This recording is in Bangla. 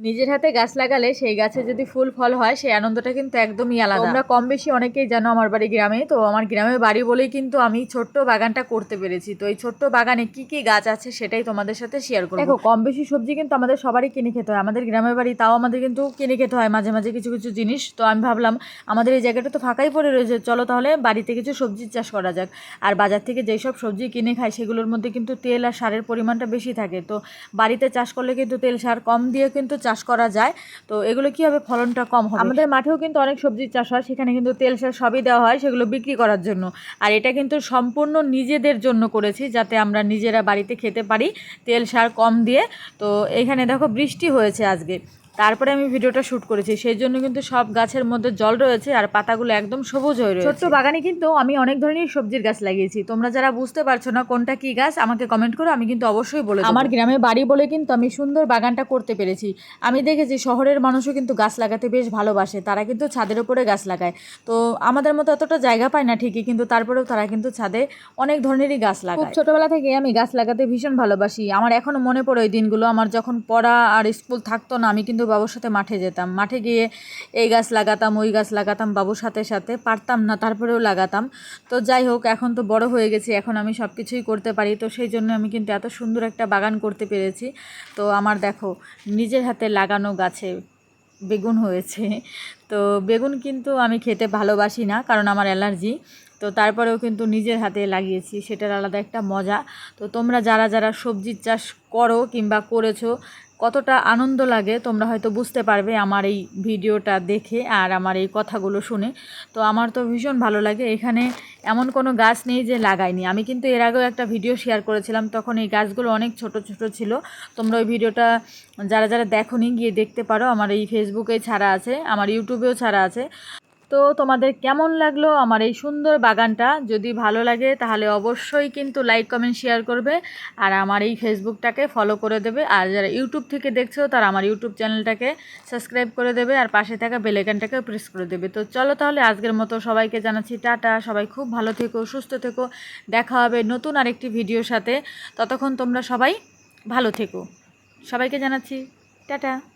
নিজের হাতে গাছ লাগালে সেই গাছে যদি ফুল ফল হয় সেই আনন্দটা কিন্তু একদমই আলাদা। আমরা কম বেশি অনেকেই জানো আমার বাড়ি গ্রামে তো আমার গ্রামে বাড়ি বলেই কিন্তু আমি ছোট্ট বাগানটা করতে পেরেছি। তো এই ছোট্ট বাগানে কি কি গাছ আছে সেটাই তোমাদের সাথে শেয়ার করব। দেখো কম বেশি সবজি কিন্তু আমাদের সবারই কিনে খেতে হয়। আমাদের গ্রামের বাড়ি তাও আমাদের কিন্তু কিনে খেতে হয় মাঝে মাঝে কিছু কিছু জিনিস। তো আমি ভাবলাম আমাদের এই জায়গাটা তো ফাঁকাই পড়ে রয়েছে চলো তাহলে বাড়িতে কিছু সবজির চাষ করা যাক। আর বাজার থেকে যেই সব সবজি কিনে খাই সেগুলোর মধ্যে কিন্তু তেল আর সারের পরিমাণটা বেশি থাকে। তো বাড়িতে চাষ করলে কিন্তু তেল সার কম দিয়ে কিন্তু চাষ করা যায়। তো এগুলো কি হবে ফলনটা কম হবে? আমাদের মাঠেও কিন্তু অনেক সবজির চাষ হয়, সেখানে কিন্তু তেল সার সবই দেওয়া হয় সেগুলো বিক্রি করার জন্য। আর এটা কিন্তু সম্পূর্ণ নিজেদের জন্য করেছি যাতে আমরা নিজেরা বাড়িতে খেতে পারি তেল সার কম দিয়ে। তো এখানে দেখো বৃষ্টি হয়েছে আজকে। তারপরে আমি ভিডিওটা শ্যুট করেছি। সেই জন্য কিন্তু সব গাছের মধ্যে জল রয়েছে আর পাতাগুলো একদম সবুজ হয়ে রয়েছে। ছোট্ট বাগানে কিন্তু আমি অনেক ধরনের সবজির গাছ লাগিয়েছি। তোমরা যারা বুঝতে পারছ না কোনটা কি গাছ আমাকে কমেন্ট করো আমি কিন্তু অবশ্যই বলে আমার গ্রামে বাড়ি বলে কিন্তু আমি সুন্দর বাগানটা করতে পেরেছি। আমি দেখেছি শহরের মানুষও কিন্তু গাছ লাগাতে বেশ ভালোবাসে। তারা কিন্তু ছাদের উপরে গাছ লাগায়। তো আমাদের মতো এতটা জায়গা পায় না ঠিকই কিন্তু তারপরেও তারা কিন্তু ছাদে অনেক ধরনেরই গাছ লাগায়। খুব ছোটবেলা থেকে আমি গাছ লাগাতে ভীষণ ভালোবাসি। আমার এখনও মনে পড়ে ওই দিনগুলো। আমার যখন পড়া আর স্কুল থাকতো না আমি কিন্তু বাবুর সাথে মাঠে যেতাম। মাঠে গিয়ে এই গাছ লাগাতাম, ওই গাছ লাগাতাম, বাবুর সাথে সাথে পারতাম না, তারপরেও লাগাতাম। তো যাই হোক, এখন তো বড় হয়ে গেছি, এখন আমি সব কিছুই করতে পারি। তো সেই জন্য আমি কিন্তু এত সুন্দর একটা বাগান করতে পেরেছি। তো আমার দেখো, নিজের হাতে লাগানো গাছে বেগুন হয়েছে। তো বেগুন কিন্তু আমি খেতে ভালোবাসি না, কারণ আমার অ্যালার্জি। তো তারপরেও কিন্তু নিজের হাতে লাগিয়েছি, সেটার আলাদা একটা মজা। তো তোমরা যারা যারা সবজির চাষ করো কিংবা করেছ কতটা আনন্দ লাগে তোমরা হয়তো বুঝতে পারবে আমার এই ভিডিওটা দেখে আর আমার এই কথাগুলো শুনে। তো আমার তো ভীষণ ভালো লাগে। এখানে এমন কোনো গাছ নেই যে লাগাইনি আমি কিন্তু এর আগেও একটা ভিডিও শেয়ার করেছিলাম। তখন এই গাছগুলো অনেক ছোট ছোট ছিল। তোমরা ওই ভিডিওটা যারা যারা দেখোনি, গিয়ে দেখতে পারো। আমার এই ফেসবুকে ছাড়া আছে, আমার ইউটিউবেও ছাড়া আছে। তো তোমাদের কেমন লাগল আমার এই সুন্দর বাগানটা? যদি ভালো লাগে, তাহলে অবশ্যই কিন্তু লাইক কমেন্ট শেয়ার করবে। আর আমার এই ফেসবুকটাকে ফলো করে দেবে। আর যারা ইউটিউব থেকে দেখছ, তারা আমার ইউটিউব চ্যানেলটাকে সাবস্ক্রাইব করে দেবে। আর পাশে থাকা বেলেকানটাকে প্রেস করে দেবে। তো চলো তাহলে আজকের মতো সবাইকে জানাচ্ছি টাটা। সবাই খুব ভালো থেকো, সুস্থ থেকো। দেখা হবে নতুন আরেকটি ভিডিওর সাথে। ততক্ষণ তোমরা সবাই ভালো থেকো। সবাইকে জানাচ্ছি টাটা।